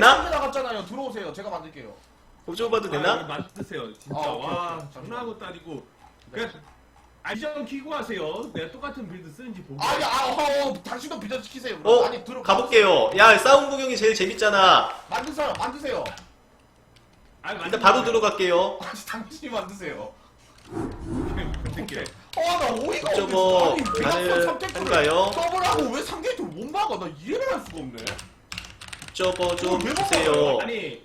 되나? 침대 나갔잖아요. 들어오세요. 제가 만들게요. 보조받도 아, 되나? 만드세요. 진짜 아, 오케이, 와 오케이. 것도 아니고 그냥 아이전 키고 하세요. 내가 똑같은 빌드 쓰는지 보고. 아니, 아, 어, 어, 당신도 비전 시키세요. 그럼. 어? 아니, 들어 가볼게요. 야, 싸움 구경이 제일 재밌잖아. 만든 사람 만드세요. 아니, 일단 바로 들어갈게요. 아니, 당신이 만드세요. 만들게. 어, 나 오이가 저 없네. 뭐, 아니, 삼택도를 할까요? 더블하고 왜 3게이트를 못 막아? 나 이해를 할 수가 없네. 저거 좀왜 주세요. 아니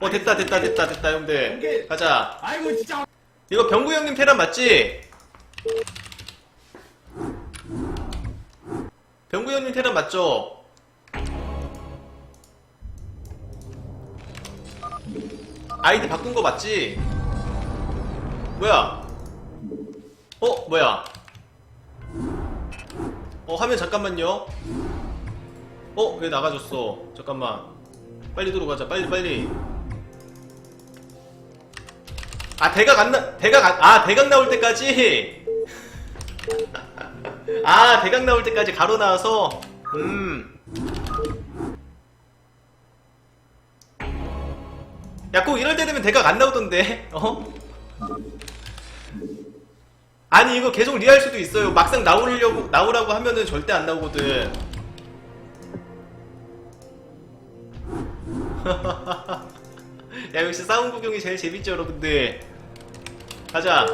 어, 됐다, 됐다, 됐다, 됐다, 형들. 가자. 아이고 진짜 이거 병구 형님 테란 맞지? 병구 형님 테란 맞죠? 아이디 바꾼 거 맞지? 뭐야? 어, 뭐야? 어, 화면 잠깐만요. 어, 왜 나가줬어? 잠깐만. 빨리 들어가자, 빨리, 빨리. 아 대각 안 나, 대각 안, 아 대각 나올 때까지 아 대각 나올 때까지 가로 나와서 음. 야 꼭 이럴 때 되면 대각 안 나오던데 어? 아니 이거 계속 리할 수도 있어요 막상 나오려고 나오라고 하면은 절대 안 나오거든 야 역시 싸움 구경이 제일 재밌죠 여러분들. 가자.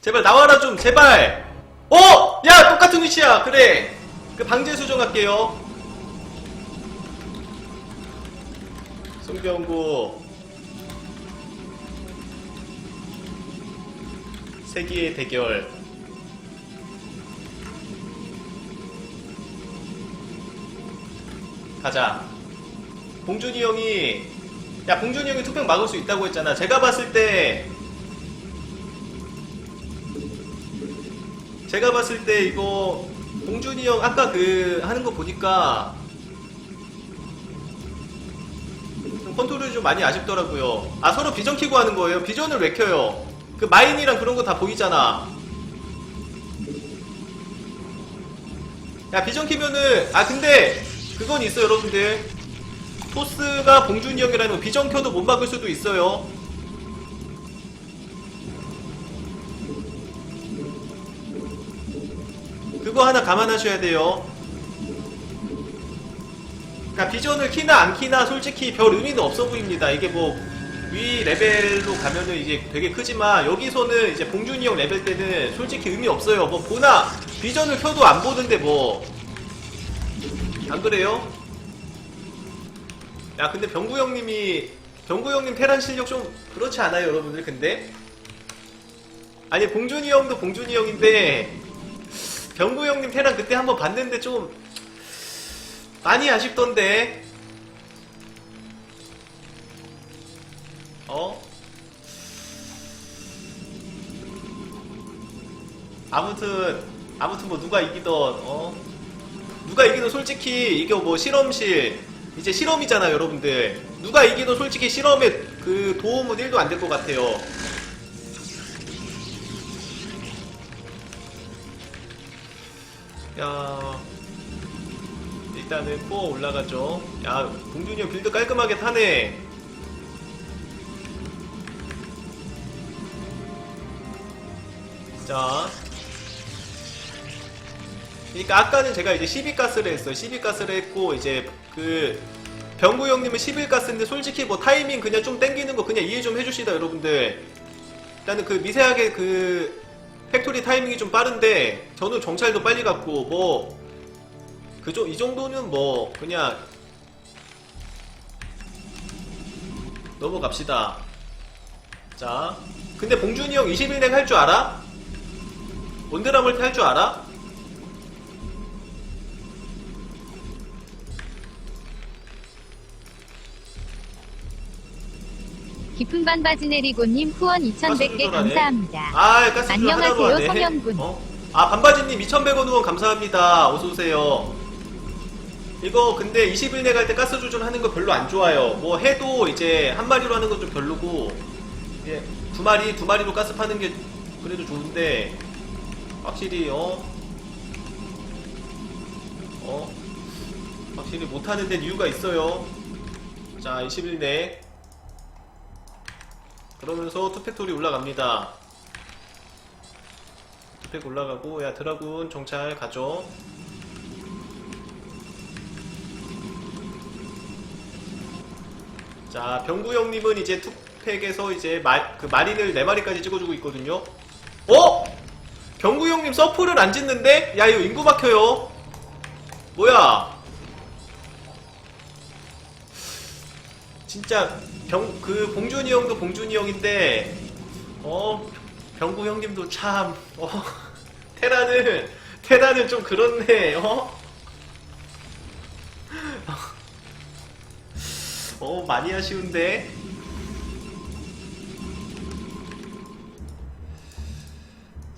제발 나와라 좀 제발. 어! 야 똑같은 위치야. 그래. 그 방제 수정할게요. 송병구 세기의 대결 가자. 봉준이 형이 야 봉준이 형이 투팩 막을 수 있다고 했잖아. 제가 봤을 때 제가 봤을 때 이거 봉준이 형 아까 그 하는 거 보니까 좀 컨트롤이 좀 많이 아쉽더라고요. 아 서로 비전 키고 하는 거예요. 비전을 왜 켜요? 그 마인이랑 그런 거 다 보이잖아. 야 비전 키면은 아 근데 그건 있어요 여러분들. 토스가 봉준이 형이라는 거 비전 켜도 못 막을 수도 있어요. 그거 하나 감안하셔야 돼요. 그러니까 비전을 키나 안 키나 솔직히 별 의미는 없어 보입니다. 이게 뭐 위 레벨로 가면은 이제 되게 크지만 여기서는 이제 봉준이 형 레벨 때는 솔직히 의미 없어요. 뭐 보나 비전을 켜도 안 보는데 뭐. 안 그래요? 야 근데 병구 형님이 병구 형님 테란 실력 좀 그렇지 않아요 여러분들 근데? 아니 봉준이 형도 봉준이 형인데 병구 형님 테란 그때 한번 봤는데 좀 많이 아쉽던데 어? 아무튼 아무튼 뭐 누가 이기던 어? 누가 이기든 솔직히 이게 뭐 실험실 이제 실험이잖아요 여러분들 누가 이기든 솔직히 실험에 그 도움은 1도 안 될 것 같아요 야 일단은 코어 올라가죠 야 봉준이 형 빌드 깔끔하게 타네 자 그러니까 아까는 제가 이제 12가스를 했어요. 12가스를 했고 이제 그 병구 형님은 11가스인데 솔직히 뭐 타이밍 그냥 좀 땡기는 거 그냥 이해 좀 해주시다 여러분들. 일단은 그 미세하게 그 팩토리 타이밍이 좀 빠른데 저는 정찰도 빨리 갔고 뭐 그죠 이 정도는 뭐 그냥 넘어갑시다. 자, 근데 봉준이 형 21넥 할줄 알아? 온드라멀티 할줄 알아? 깊은 반바지 내리고님 후원 2100개 감사합니다. 아, 가스 안녕하세요. 성현군. 어? 아, 반바지님 2,100원 후원 감사합니다. 어서오세요. 이거 근데 21회 갈때 가스 조절하는 거 별로 안 좋아요. 뭐 해도 이제 한 마리로 하는 건 좀 별로고, 예, 두 마리, 두 마리로 가스 파는 게 그래도 좋은데 확실히 어? 어? 확실히 못하는 데는 이유가 있어요 자 21 내 그러면서 투팩토리 올라갑니다 투팩 올라가고 야 드라군 정찰 가죠 자 병구 형님은 이제 투팩에서 이제 마, 그 마린을 4마리까지 찍어주고 있거든요 어? 병구 형님 서프를 안 짓는데? 야 이거 인구 막혀요 뭐야 진짜 병 그 봉준이 형도 봉준이 형인데 어 병구 형님도 참 어, 테라는 테라는 좀 그렇네 어? 어 많이 아쉬운데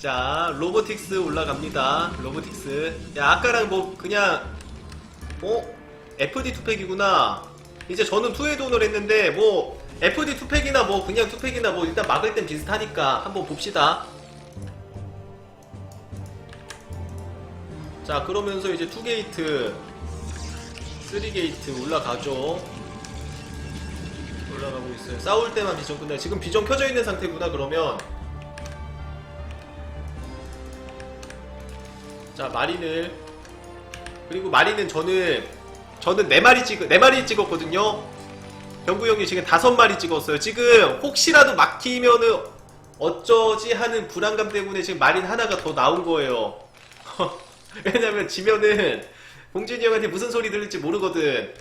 자 로보틱스 올라갑니다. 로보틱스. 야 아까랑 뭐 그냥 어? FD 투팩이구나. 이제 저는 투에 돈을 했는데 뭐 FD 투팩이나 뭐 그냥 투팩이나 뭐 일단 막을 땐 비슷하니까 한번 봅시다. 자 그러면서 이제 투게이트 3게이트 올라가죠. 올라가고 있어요. 싸울 때만 비전 끝나요. 지금 비전 켜져 있는 상태구나 그러면 자 마린을 그리고 마린은 저는 저는 네 마리 찍, 네 마리 찍었거든요. 병구 형이 지금 다섯 마리 찍었어요. 지금 혹시라도 막히면은 어쩌지 하는 불안감 때문에 지금 마린 하나가 더 나온 거예요. 왜냐면 지면은 봉준이 형한테 무슨 소리 들릴지 모르거든.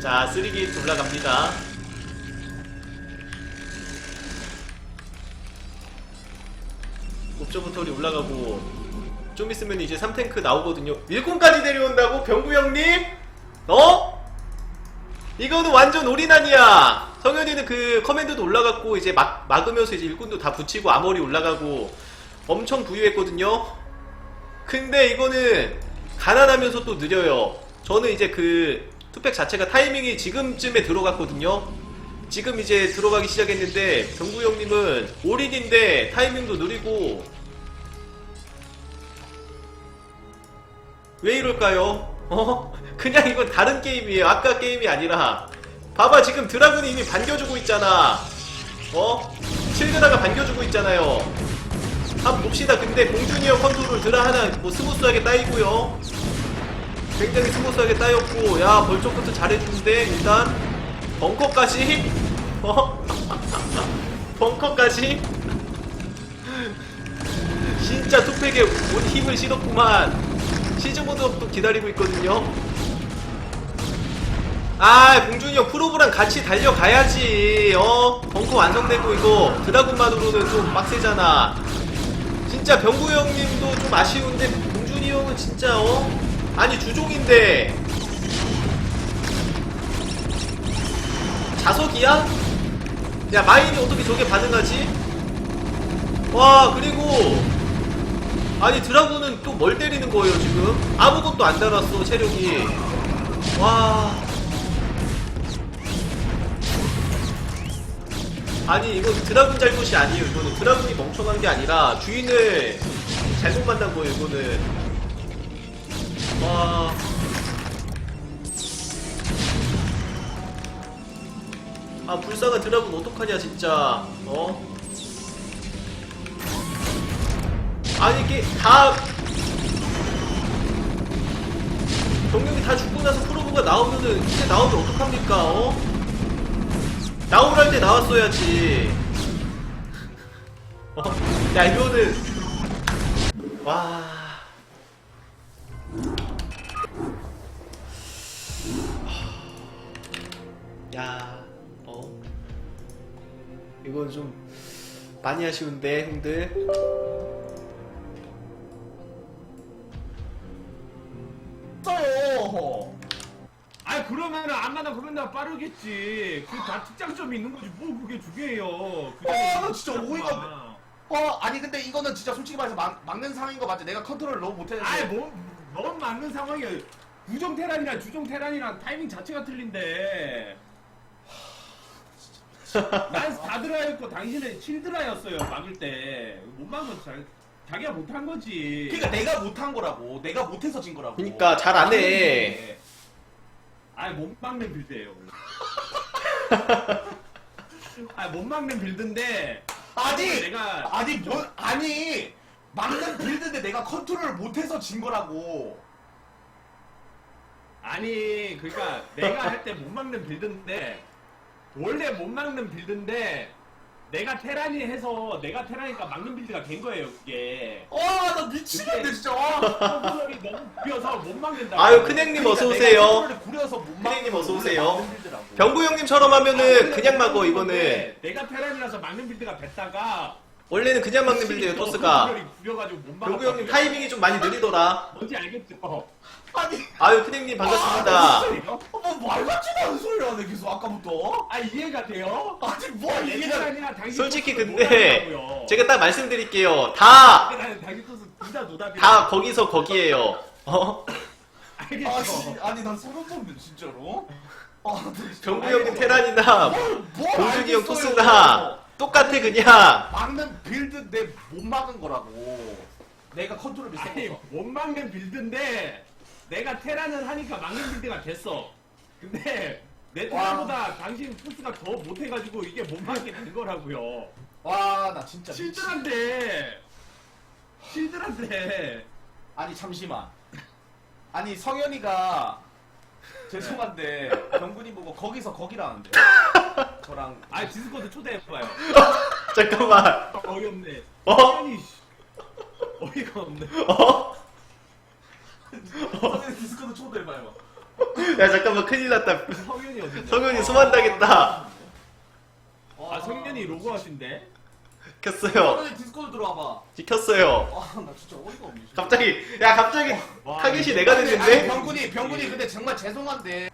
자, 3게이트 올라갑니다. 옵저버터리 올라가고 좀 있으면 이제 3탱크 나오거든요. 일꾼까지 데려온다고? 병구 형님? 어? 이거는 완전 올인아니야. 성현이는 그 커맨드도 올라갔고 이제 막 막으면서 이제 일꾼도 다 붙이고 아머리 올라가고 엄청 부유했거든요. 근데 이거는 가난하면서 또 느려요. 저는 이제 그 투팩 자체가 타이밍이 지금쯤에 들어갔거든요. 지금 이제 들어가기 시작했는데 병구 형님은 올인인데 타이밍도 느리고 왜 이럴까요? 어? 그냥 이건 다른 게임이에요. 아까 게임이 아니라 봐봐 지금 드라군이 이미 반겨주고 있잖아. 어? 실드라가 반겨주고 있잖아요. 한번 봅시다. 근데 형 컨트롤 드라 하나 뭐 스무스하게 따이고요. 굉장히 스무스하게 따였고 야 벌쪽부터 잘해주는데 일단 벙커까지? 어? 벙커까지? 진짜 투팩에 온 힘을 실었구만 시즈모드도 기다리고 있거든요 아 봉준이 형 프로브랑 같이 달려가야지 어? 벙커 완성되고 이거 드라군만으로는 좀 빡세잖아 진짜 병구 형님도 좀 아쉬운데 봉준이 형은 진짜 어? 아니 주종인데 자석이야? 야 마인이 어떻게 저게 반응하지? 와 그리고 아니 드라군은 또 뭘 때리는 거예요 지금? 아무것도 안 달았어 체력이. 와. 아니 이건 드라군 잘못이 아니에요 이거는. 드라군이 멍청한 게 아니라 주인을 잘못 만난 거예요 이거는. 와. 아 불쌍한 드라군 어떡하냐 진짜. 어? 아니 이게 다 병력이 다 죽고 나서 프로브가 나오면은 이제 나오면 어떡합니까 어? 나오랄 때 나왔어야지 어? 야 이거는 와 야, 어? 이건 좀 많이 아쉬운데, 형들. 써요. 아 그러면은 안 가나 그러면 나 빠르겠지. 그 다 특장점이 있는 거지. 뭐 그게 두 개예요. 그 어, 나 진짜 오이가 어 아니 근데 이거는 진짜 솔직히 말해서 막, 막는 상황인 거 맞지? 내가 컨트롤 너무 못했는데. 아이 뭐넌 맞는 상황이야. 구정 테란이랑 주정 테란이랑 타이밍 자체가 틀린데. 난 스타드라였고 당신은 칠드라였어요 막을 때 못 막으면 자, 자기가 못한 거지 그러니까 내가 못한 거라고. 내가 못해서 진 거라고. 그러니까 잘 안 해. 아니 못 막는 빌드예요 아니 못 막는 빌드인데 아니 내가 아니 뭐 아니 막는 빌드인데 내가 컨트롤을 못해서 진 거라고. 아니 그러니까 내가 할 때 못 막는 빌드인데 원래 못 막는 빌드인데 내가 테란이 해서 내가 테란이니까 막는 빌드가 된 거예요 그게 와나 미치겠네 진짜. 와. 컨트롤이 너무 구려서 못 막는다 아유 어서 그러니까 내가 오세요. 컨트롤을 구려서 못 막는 큰행님 어서 오세요. 병구 형님처럼 하면은 그냥 막어 이거는. 내가 테란이라서 막는 빌드가 됐다가 원래는 그냥 막는 빌드예요 토스가. 구려가지고 못 병구 형님. 타이밍이 좀 많이 느리더라. 뭔지 알겠죠? 아니 아유 큰행님 반갑습니다. 어, 뭐 말 같지도 않은 소리를 하네 계속 아까부터. 아 이해가 돼요? 아니 뭐 당신 솔직히 근데. 제가 딱 말씀드릴게요. 다, 나는 당신 토스 둘다 노답이야 다 거기서 거기에요. 어? 알겠죠? 아니 아니 난 소름 돋네 진짜로. 아, 나 진짜 병구 알겠어. 형님 테란이나 뭘 공준이 형 알겠어요. 토스나 똑같아 그냥. 막는 빌드 내 못 막은 거라고. 내가 컨트롤이 아니 세서. 못 막는 빌드인데 내가 테란을 하니까 막는 빌드가 됐어 근데 내 테란보다 당신 토스가 더 못해가지고 이게 못 막게 된 거라고요 와 나 진짜. 미치- 실드란데 실드란데 아니 잠시만. 아니 성현이가 죄송한데 병군이 보고 거기서 거기라는데. 저랑 아 디스코드 초대해봐요 잠깐만. 어이없네 어? 아니 씨. 어이가 없네 어? 성현이 디스코드 초대해봐요. 야 잠깐만 큰일 났다. 성현이 어디 성현이 수만당했다. 아 성현이 로고 하신데 켰어요. 성현이 디스코드 들어와봐. 지켰어요. 아나 진짜 어이가 없네. 갑자기 야 갑자기 와, 타겟이 내가 아니, 됐는데? 병군이 병군이 근데 정말 죄송한데